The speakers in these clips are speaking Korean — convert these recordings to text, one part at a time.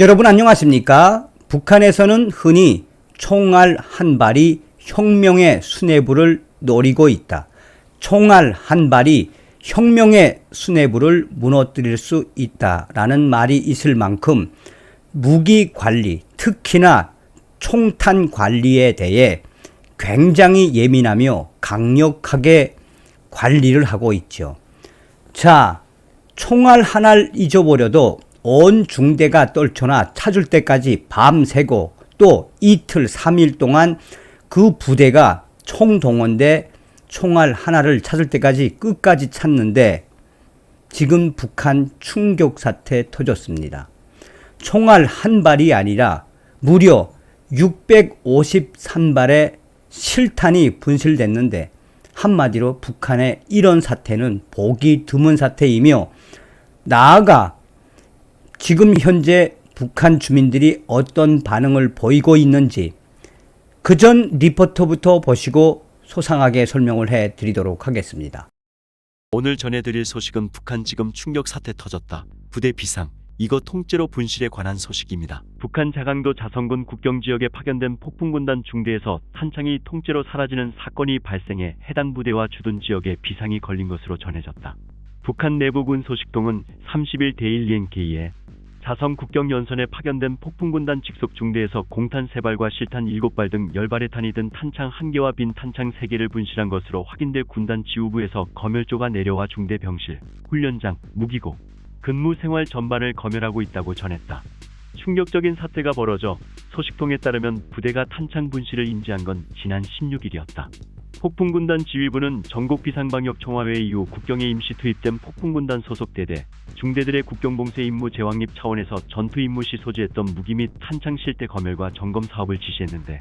여러분 안녕하십니까? 북한에서는 흔히 총알 한 발이 혁명의 수뇌부를 노리고 있다. 총알 한 발이 혁명의 수뇌부를 무너뜨릴 수 있다라는 말이 있을 만큼 무기 관리, 특히나 총탄 관리에 대해 굉장히 예민하며 강력하게 관리를 하고 있죠. 자, 총알 하나를 잊어버려도 온 중대가 떨쳐나 찾을 때까지 밤새고 또 이틀, 삼일 동안 그 부대가 총동원돼 총알 하나를 찾을 때까지 끝까지 찾는데 지금 북한 충격 사태 터졌습니다. 총알 한 발이 아니라 무려 653발의 실탄이 분실됐는데 한마디로 북한의 이런 사태는 보기 드문 사태이며 나아가 지금 현재 북한 주민들이 어떤 반응을 보이고 있는지 그 전 리포터부터 보시고 소상하게 설명을 해 드리도록 하겠습니다. 오늘 전해드릴 소식은 북한 지금 충격 사태 터졌다. 부대 비상. 이거 통째로 분실에 관한 소식입니다. 북한 자강도 자성군 국경 지역에 파견된 폭풍군단 중대에서 탄창이 통째로 사라지는 사건이 발생해 해당 부대와 주둔 지역에 비상이 걸린 것으로 전해졌다. 북한 내부군 소식통은 30일 대일리엔케이에 자성 국경 연선에 파견된 폭풍군단 직속 중대에서 공탄 3발과 실탄 7발 등 10발의 탄이 든 탄창 1개와 빈 탄창 3개를 분실한 것으로 확인돼 군단 지휘부에서 검열조가 내려와 중대 병실, 훈련장, 무기고, 근무 생활 전반을 검열하고 있다고 전했다. 충격적인 사태가 벌어져 소식통에 따르면 부대가 탄창 분실을 인지한 건 지난 16일이었다. 폭풍군단 지휘부는 전국 비상방역 총화회의 이후 국경에 임시 투입된 폭풍군단 소속 대대, 중대들의 국경봉쇄 임무 재확립 차원에서 전투 임무 시 소지했던 무기 및 탄창 실태 검열과 점검 사업을 지시했는데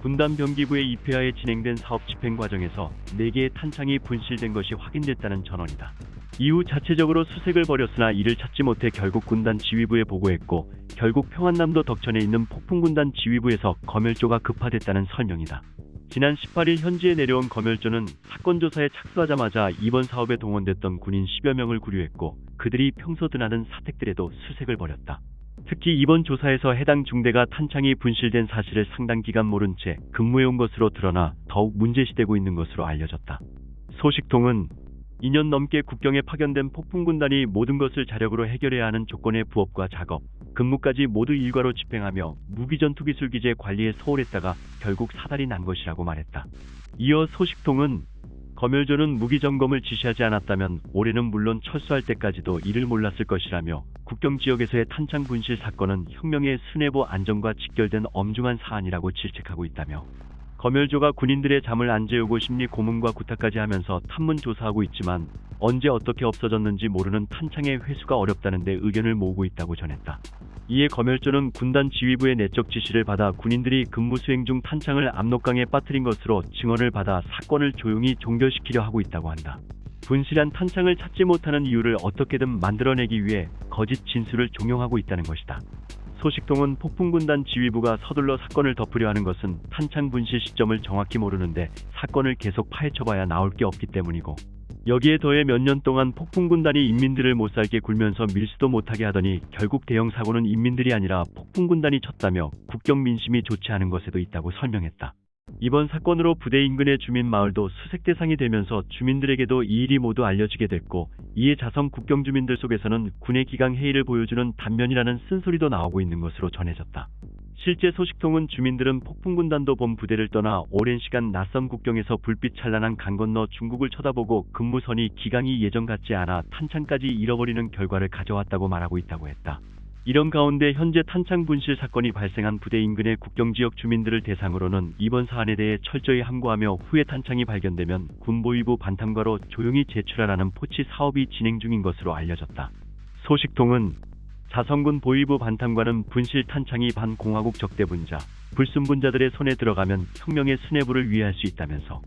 군단 병기부의 입회하에 진행된 사업 집행 과정에서 4개의 탄창이 분실된 것이 확인됐다는 전언이다. 이후 자체적으로 수색을 벌였으나 이를 찾지 못해 결국 군단 지휘부에 보고했고 결국 평안남도 덕천에 있는 폭풍군단 지휘부에서 검열조가 급파됐다는 설명이다. 지난 18일 현지에 내려온 검열조는 사건 조사에 착수하자마자 이번 사업에 동원됐던 군인 10여 명을 구류했고 그들이 평소 드나든 사택들에도 수색을 벌였다. 특히 이번 조사에서 해당 중대가 탄창이 분실된 사실을 상당 기간 모른 채 근무해온 것으로 드러나 더욱 문제시되고 있는 것으로 알려졌다. 소식통은 2년 넘게 국경에 파견된 폭풍군단이 모든 것을 자력으로 해결해야 하는 조건의 부업과 작업, 근무까지 모두 일과로 집행하며 무기전투기술 기재 관리에 소홀했다가 결국 사달이 난 것이라고 말했다. 이어 소식통은 검열조는 무기 점검을 지시하지 않았다면 올해는 물론 철수할 때까지도 이를 몰랐을 것이라며 국경 지역에서의 탄창 분실 사건은 혁명의 수뇌부 안정과 직결된 엄중한 사안이라고 질책하고 있다며 검열조가 군인들의 잠을 안 재우고 심리 고문과 구타까지 하면서 탐문 조사하고 있지만 언제 어떻게 없어졌는지 모르는 탄창의 회수가 어렵다는데 의견을 모으고 있다고 전했다. 이에 검열조는 군단 지휘부의 내적 지시를 받아 군인들이 근무 수행 중 탄창을 압록강에 빠뜨린 것으로 증언을 받아 사건을 조용히 종결시키려 하고 있다고 한다. 분실한 탄창을 찾지 못하는 이유를 어떻게든 만들어내기 위해 거짓 진술을 종용하고 있다는 것이다. 소식통은 폭풍군단 지휘부가 서둘러 사건을 덮으려 하는 것은 탄창 분실 시점을 정확히 모르는데 사건을 계속 파헤쳐봐야 나올 게 없기 때문이고 여기에 더해 몇 년 동안 폭풍군단이 인민들을 못살게 굴면서 밀수도 못하게 하더니 결국 대형 사고는 인민들이 아니라 폭풍군단이 쳤다며 국경 민심이 좋지 않은 것에도 있다고 설명했다. 이번 사건으로 부대 인근의 주민 마을도 수색 대상이 되면서 주민들에게도 이 일이 모두 알려지게 됐고 이에 자성 국경 주민들 속에서는 군의 기강 회의를 보여주는 단면이라는 쓴소리도 나오고 있는 것으로 전해졌다. 실제 소식통은 주민들은 폭풍군단도 본 부대를 떠나 오랜 시간 낯선 국경에서 불빛 찬란한 강 건너 중국을 쳐다보고 근무선이 기강이 예전 같지 않아 탄창까지 잃어버리는 결과를 가져왔다고 말하고 있다고 했다. 이런 가운데 현재 탄창 분실 사건이 발생한 부대 인근의 국경 지역 주민들을 대상으로는 이번 사안에 대해 철저히 함구하며 후에 탄창이 발견되면 군보위부 반탐과로 조용히 제출하라는 포치 사업이 진행 중인 것으로 알려졌다. 소식통은 자성군 보위부 반탐관은 분실 탄창이 반공화국 적대분자, 불순분자들의 손에 들어가면 혁명의 수뇌부를 위해할 수 있다면서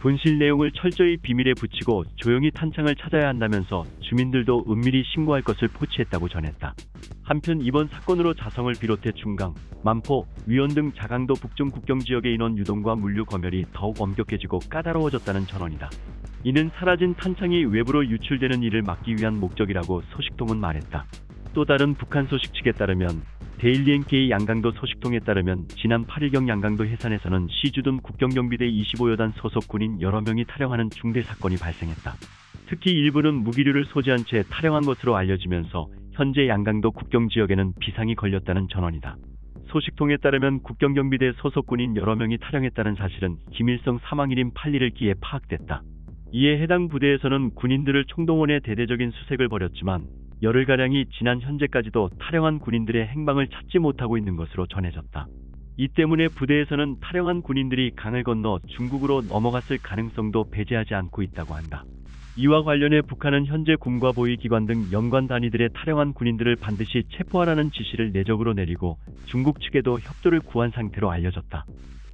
분실 내용을 철저히 비밀에 붙이고 조용히 탄창을 찾아야 한다면서 주민들도 은밀히 신고할 것을 포치했다고 전했다. 한편 이번 사건으로 자성을 비롯해 중강, 만포, 위원 등 자강도 북중 국경 지역의 인원 유동과 물류 검열이 더욱 엄격해지고 까다로워졌다는 전언이다. 이는 사라진 탄창이 외부로 유출되는 일을 막기 위한 목적이라고 소식통은 말했다. 또 다른 북한 소식 측에 따르면 데일리엔케이 양강도 소식통에 따르면 지난 8일경 양강도 해산에서는 시주둔 국경경비대 25여단 소속 군인 여러 명이 탈영하는 중대 사건이 발생했다. 특히 일부는 무기류를 소지한 채 탈영한 것으로 알려지면서 현재 양강도 국경 지역에는 비상이 걸렸다는 전원이다. 소식통에 따르면 국경경비대 소속 군인 여러 명이 탈영했다는 사실은 김일성 사망일인 8일을 기해 파악됐다. 이에 해당 부대에서는 군인들을 총동원해 대대적인 수색을 벌였지만 열흘가량이 지난 현재까지도 탈영한 군인들의 행방을 찾지 못하고 있는 것으로 전해졌다. 이 때문에 부대에서는 탈영한 군인들이 강을 건너 중국으로 넘어갔을 가능성도 배제하지 않고 있다고 한다. 이와 관련해 북한은 현재 군과 보위기관 등 연관 단위들의 탈영한 군인들을 반드시 체포하라는 지시를 내적으로 내리고 중국 측에도 협조를 구한 상태로 알려졌다.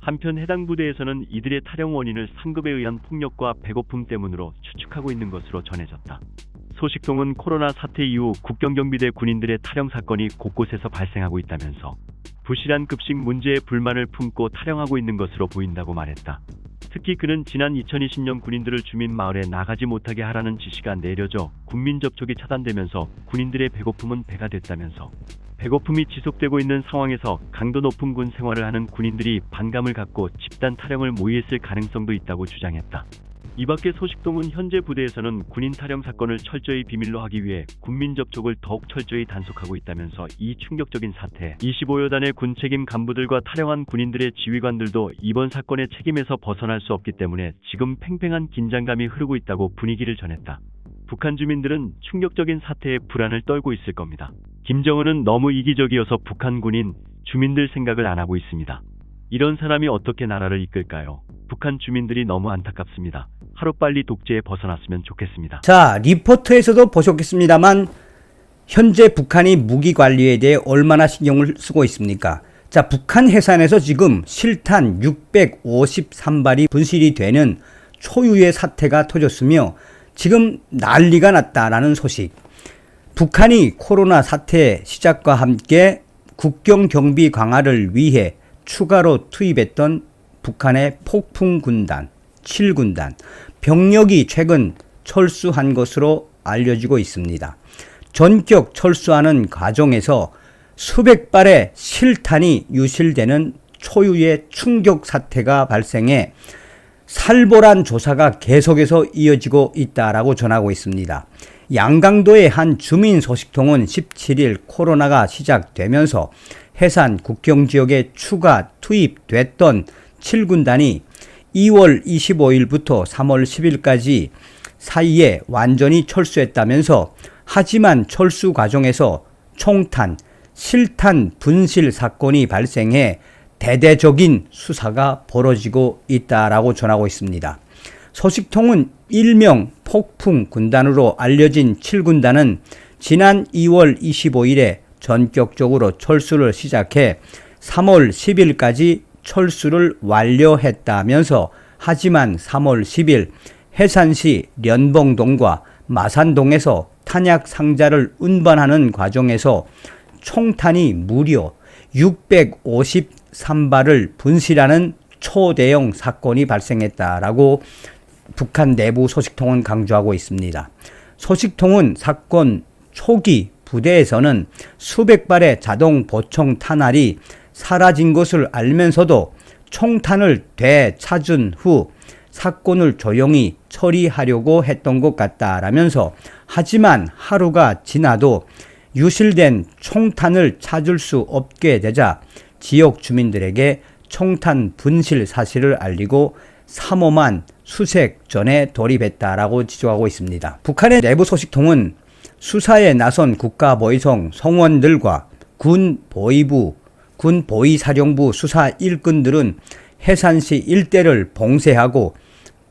한편 해당 부대에서는 이들의 탈영 원인을 상급에 의한 폭력과 배고픔 때문으로 추측하고 있는 것으로 전해졌다. 소식통은 코로나 사태 이후 국경경비대 군인들의 탈영 사건이 곳곳에서 발생하고 있다면서 부실한 급식 문제에 불만을 품고 탈영하고 있는 것으로 보인다고 말했다. 특히 그는 지난 2020년 군인들을 주민 마을에 나가지 못하게 하라는 지시가 내려져 군민 접촉이 차단되면서 군인들의 배고픔은 배가 됐다면서 배고픔이 지속되고 있는 상황에서 강도 높은 군 생활을 하는 군인들이 반감을 갖고 집단 탈영을 모의했을 가능성도 있다고 주장했다. 이 밖에 소식통은 현재 부대에서는 군인 탈영 사건을 철저히 비밀로 하기 위해 군민 접촉을 더욱 철저히 단속하고 있다면서 이 충격적인 사태 25여단의 군 책임 간부들과 탈영한 군인들의 지휘관들도 이번 사건의 책임에서 벗어날 수 없기 때문에 지금 팽팽한 긴장감이 흐르고 있다고 분위기를 전했다. 북한 주민들은 충격적인 사태에 불안을 떨고 있을 겁니다. 김정은은 너무 이기적이어서 북한 군인, 주민들 생각을 안 하고 있습니다. 이런 사람이 어떻게 나라를 이끌까요? 북한 주민들이 너무 안타깝습니다. 하루빨리 독재에 벗어났으면 좋겠습니다. 자, 리포트에서도 보셨겠습니다만 현재 북한이 무기 관리에 대해 얼마나 신경을 쓰고 있습니까? 자, 북한 해산에서 지금 실탄 653발이 분실이 되는 초유의 사태가 터졌으며 지금 난리가 났다라는 소식. 북한이 코로나 사태 시작과 함께 국경 경비 강화를 위해 추가로 투입했던 북한의 폭풍 군단 7군단 병력이 최근 철수한 것으로 알려지고 있습니다. 전격 철수하는 과정에서 수백 발의 실탄이 유실되는 초유의 충격 사태가 발생해 살벌한 조사가 계속해서 이어지고 있다라고 전하고 있습니다. 양강도의 한 주민 소식통은 17일 코로나가 시작되면서 해산 국경 지역에 추가 투입됐던 7군단이 2월 25일부터 3월 10일까지 사이에 완전히 철수했다면서 하지만 철수 과정에서 총탄, 실탄 분실 사건이 발생해 대대적인 수사가 벌어지고 있다라고 전하고 있습니다. 소식통은 일명 폭풍 군단으로 알려진 7군단은 지난 2월 25일에 전격적으로 철수를 시작해 3월 10일까지 철수를 완료했다면서 하지만 3월 10일 해산시 연봉동과 마산동에서 탄약 상자를 운반하는 과정에서 총탄이 무려 653발을 분실하는 초대형 사건이 발생했다라고 북한 내부 소식통은 강조하고 있습니다. 소식통은 사건 초기 부대에서는 수백 발의 자동 보총 탄알이 사라진 것을 알면서도 총탄을 되찾은 후 사건을 조용히 처리하려고 했던 것 같다라면서 하지만 하루가 지나도 유실된 총탄을 찾을 수 없게 되자 지역 주민들에게 총탄 분실 사실을 알리고 삼엄한 수색 전에 돌입했다라고 지적하고 있습니다. 북한의 내부 소식통은 수사에 나선 국가보위성 성원들과 군 보위부, 군 보위사령부 수사 일꾼들은 해산시 일대를 봉쇄하고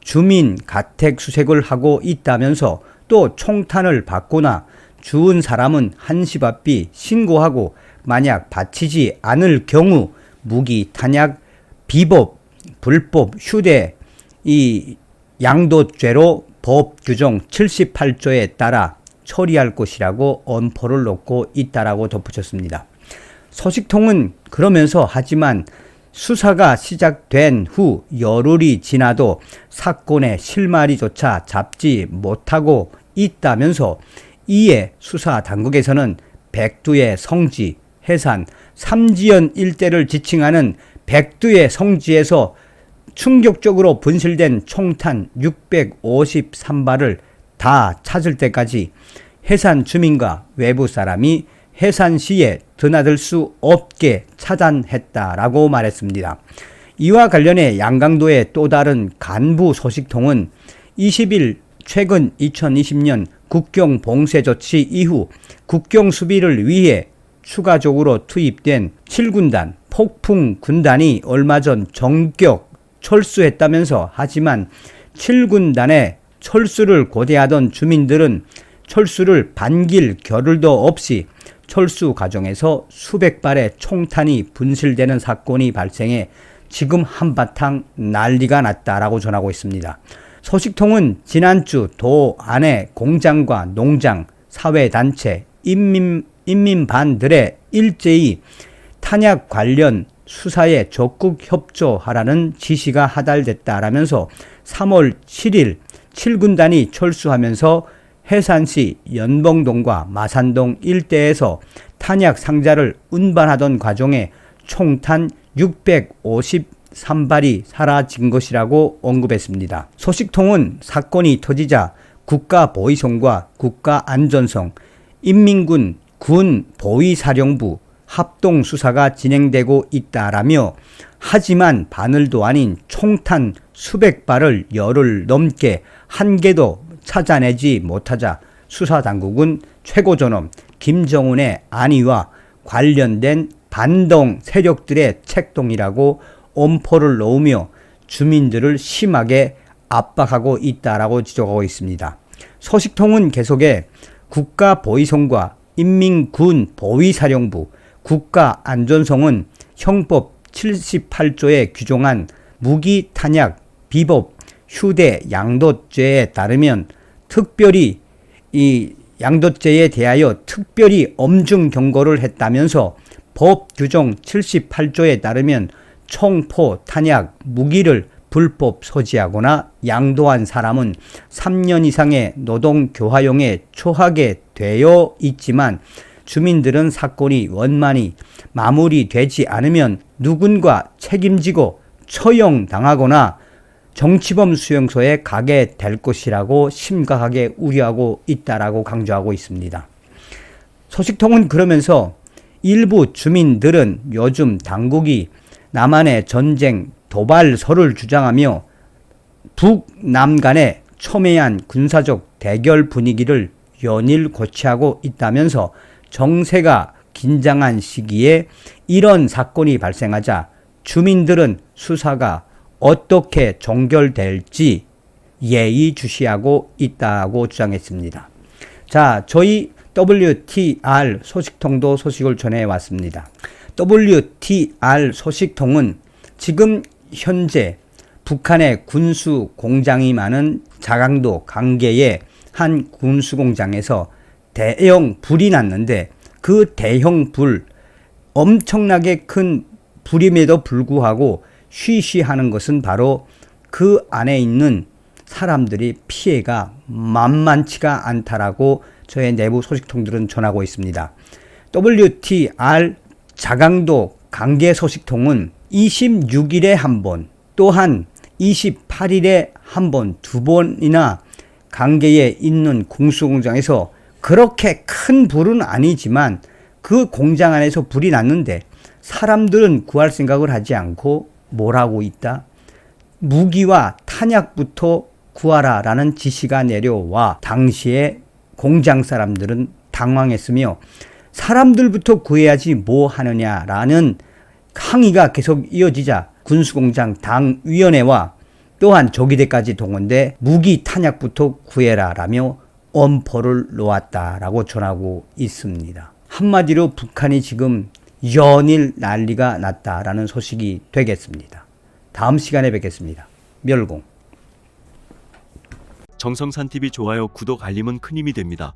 주민 가택 수색을 하고 있다면서 또 총탄을 받거나 주운 사람은 한시 앞이 신고하고 만약 바치지 않을 경우 무기 탄약 비법 불법 휴대 이 양도죄로 법 규정 78조에 따라 처리할 것이라고 엄포를 놓고 있다라고 덧붙였습니다. 소식통은 그러면서 하지만 수사가 시작된 후 열흘이 지나도 사건의 실마리조차 잡지 못하고 있다면서 이에 수사 당국에서는 백두의 성지 해산, 삼지연 일대를 지칭하는 백두의 성지에서 충격적으로 분실된 총탄 653발을 다 찾을 때까지 해산 주민과 외부 사람이 해산 시에 드나들 수 없게 차단했다라고 말했습니다. 이와 관련해 양강도의 또 다른 간부 소식통은 20일 최근 2020년 국경 봉쇄 조치 이후 국경 수비를 위해 추가적으로 투입된 7군단 폭풍 군단이 얼마 전 전격 철수했다면서 하지만 7군단의 철수를 고대하던 주민들은 철수를 반길 겨를도 없이 철수 과정에서 수백 발의 총탄이 분실되는 사건이 발생해 지금 한바탕 난리가 났다라고 전하고 있습니다. 소식통은 지난주 도 안에 공장과 농장, 사회단체, 인민, 인민반들의 일제히 탄약 관련 수사에 적극 협조하라는 지시가 하달됐다라면서 3월 7일 7군단이 철수하면서 해산시 연봉동과 마산동 일대에서 탄약 상자를 운반하던 과정에 총탄 653발이 사라진 것이라고 언급했습니다. 소식통은 사건이 터지자 국가보위성과 국가안전성, 인민군 군 보위사령부 합동 수사가 진행되고 있다라며 하지만 바늘도 아닌 총탄 수백 발을 열흘 넘게 한 개도 찾아내지 못하자 수사 당국은 최고 존엄 김정은의 안위와 관련된 반동 세력들의 책동이라고 엄포를 놓으며 주민들을 심하게 압박하고 있다라고 지적하고 있습니다. 소식통은 계속해 국가보위성과 인민군 보위사령부, 국가안전성은 형법 78조에 규정한 무기 탄약 비법 휴대 양도죄에 따르면 특별히 이 양도죄에 대하여 특별히 엄중 경고를 했다면서 법 규정 78조에 따르면 총포 탄약 무기를 불법 소지하거나 양도한 사람은 3년 이상의 노동 교화용에 처하게 되어 있지만 주민들은 사건이 원만히 마무리되지 않으면 누군가 책임지고 처형당하거나 정치범 수용소에 가게 될 것이라고 심각하게 우려하고 있다라고 강조하고 있습니다. 소식통은 그러면서 일부 주민들은 요즘 당국이 남한의 전쟁 도발설을 주장하며 북남 간의 첨예한 군사적 대결 분위기를 연일 고취하고 있다면서 정세가 긴장한 시기에 이런 사건이 발생하자 주민들은 수사가 어떻게 종결될지 예의주시하고 있다고 주장했습니다. 자, 저희 WTR 소식통도 소식을 전해 왔습니다. WTR 소식통은 지금 현재 북한의 군수 공장이 많은 자강도 강계의 한 군수 공장에서 대형 불이 났는데 그 대형 불 엄청나게 큰 불임에도 불구하고 쉬쉬하는 것은 바로 그 안에 있는 사람들이 피해가 만만치가 않다라고 저의 내부 소식통들은 전하고 있습니다. WTR 자강도 강계 소식통은 26일에 한 번, 또한 28일에 한 번, 두 번이나 강계에 있는 공수공장에서 그렇게 큰 불은 아니지만 그 공장 안에서 불이 났는데 사람들은 구할 생각을 하지 않고 뭘 하고 있다? 무기와 탄약부터 구하라 라는 지시가 내려와 당시에 공장 사람들은 당황했으며 사람들부터 구해야지 뭐 하느냐라는 항의가 계속 이어지자 군수공장 당위원회와 또한 조기대까지 동원돼 무기 탄약부터 구해라 라며 엄포를 놓았다라고 전하고 있습니다. 한마디로 북한이 지금 연일 난리가 났다라는 소식이 되겠습니다. 다음 시간에 뵙겠습니다. 멸공. 정성산 TV 좋아요, 구독, 알림은 큰 힘이 됩니다.